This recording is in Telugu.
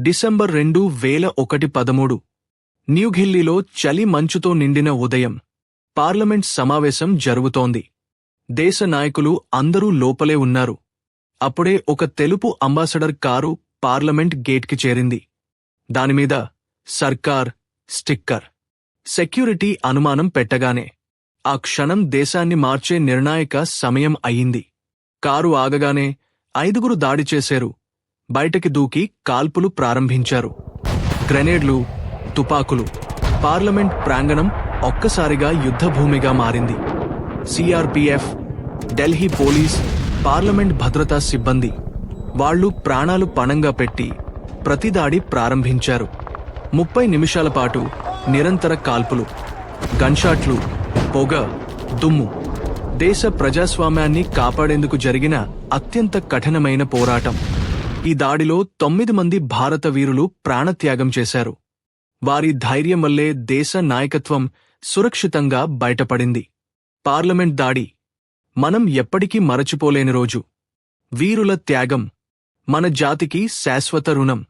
డిసెంబర్ రెండు వేల ఒకటి పదమూడు. న్యూఢిల్లీలో చలి మంచుతో నిండిన ఉదయం. పార్లమెంట్ సమావేశం జరుగుతోంది. దేశ నాయకులు అందరూ లోపలే ఉన్నారు. అప్పుడే ఒక తెలుపు అంబాసడర్ కారు పార్లమెంట్ గేట్కి చేరింది. దానిమీద సర్కార్ స్టిక్కర్. సెక్యూరిటీ అనుమానం పెట్టగానే ఆ క్షణం దేశాన్ని మార్చే నిర్ణాయక సమయం అయింది కారు ఆగగానే ఐదుగురు దాడి చేశారు. బయటకి దూకి కాల్పులు ప్రారంభించారు. గ్రెనేడ్లు తుపాకులు. పార్లమెంట్ ప్రాంగణం ఒక్కసారిగా యుద్ధభూమిగా మారింది. సిఆర్పిఎఫ్ ఢిల్లీ పోలీస్ పార్లమెంట్ భద్రతా సిబ్బంది వాళ్ళు ప్రాణాలు పణంగా పెట్టి ప్రతిదాడి ప్రారంభించారు. ముప్పై నిమిషాల పాటు నిరంతర కాల్పులు గన్షాట్లు పొగ దుమ్ము. దేశ ప్రజాస్వామ్యాన్ని కాపాడేందుకు జరిగిన అత్యంత కఠినమైన పోరాటం. ఈ దాడిలో తొమ్మిది మంది భారత వీరులు ప్రాణత్యాగం చేశారు. వారి ధైర్యం వల్లే దేశ నాయకత్వం సురక్షితంగా బయటపడింది. పార్లమెంట్ దాడి. మనం ఎప్పటికీ మరచిపోలేని రోజు. వీరుల త్యాగం. మన జాతికి శాశ్వత రుణం.